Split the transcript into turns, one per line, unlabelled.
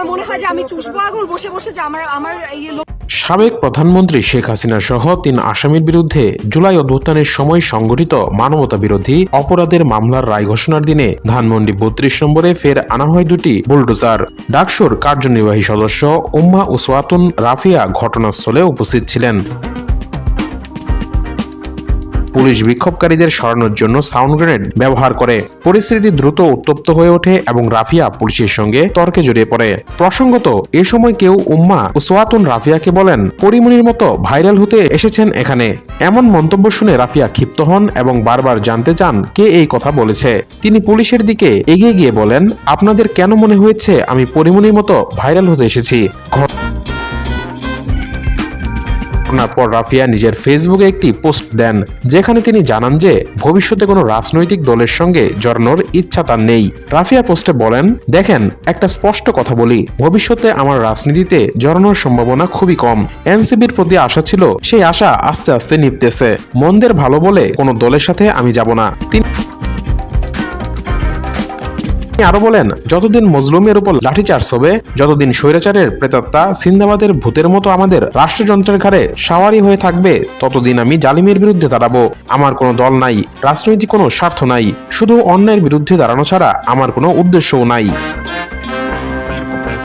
আমার মনে হয় যে আমি চুষবো আগুন, বসে বসে যে আমার আমার এই
সাবেক প্রধানমন্ত্রী শেখ হাসিনা সহ তিন আসামির বিরুদ্ধে জুলাই অভ্যুত্থানের সময় সংঘটিত মানবতা বিরোধী অপরাধের মামলার রায় ঘোষণার দিনে ধানমন্ডি বত্রিশ নম্বরে ফের আনা হয় দুটি বুলডোজার। ডাকসুর কার্যনির্বাহী সদস্য উম্মা উসওয়াতুন রাফিয়া ঘটনাস্থলে উপস্থিত ছিলেন। পুলিশ বিক্ষোভকারীদের সরানোর জন্য সাউন্ড গ্রেনেড ব্যবহার করে। পরিস্থিতি দ্রুত উত্তপ্ত হয়ে ওঠে এবং রাফিয়া পুলিশের সঙ্গে তর্কে জড়িয়ে পড়ে। প্রসঙ্গত, এ সময় কেউ উম্মা উসওয়াতুন রাফিয়াকে বলেন পরিমণির মতো ভাইরাল হতে এসেছেন এখানে। এমন মন্তব্য শুনে রাফিয়া ক্ষিপ্ত হন এবং বারবার জানতে চান কে এই কথা বলেছে। তিনি পুলিশের দিকে এগিয়ে গিয়ে বলেন, আপনাদের কেন মনে হয়েছে আমি পরিমণির মতো ভাইরাল হতে এসেছি? ঘটনার পর রাফিয়া নিজের ফেসবুকে একটি পোস্ট দেন, যেখানে তিনি জানান যে, ভবিষ্যতে কোনো রাজনৈতিক দলের সঙ্গে জড়ানোর ইচ্ছা তার নেই। রাফিয়া পোস্টে বলেন, দেখেন, একটা স্পষ্ট কথা বলি, ভবিষ্যতে আমার রাজনীতিতে জড়ানোর সম্ভাবনা খুবই কম। এনসিবির প্রতি আশা ছিল, সেই আশা আস্তে আস্তে নিপতেছে মন্দের ভালো বলে কোনো দলের সাথে আমি যাব না। তিনি আরও বলেন, যতদিন মজলুমের উপর লাঠিচার্জ হবে, যতদিন স্বৈরাচারের প্রেতাত্মা সিন্দাবাদের ভূতের মতো আমাদের রাষ্ট্রযন্ত্রের ঘাড়ে সাওয়ারি হয়ে থাকবে, ততদিন আমি জালিমের বিরুদ্ধে দাঁড়াবো। আমার কোনো দল নাই, রাজনৈতিক কোনো স্বার্থ নাই, শুধু অন্যায়ের বিরুদ্ধে দাঁড়ানো ছাড়া আমার কোনো উদ্দেশ্যও নাই।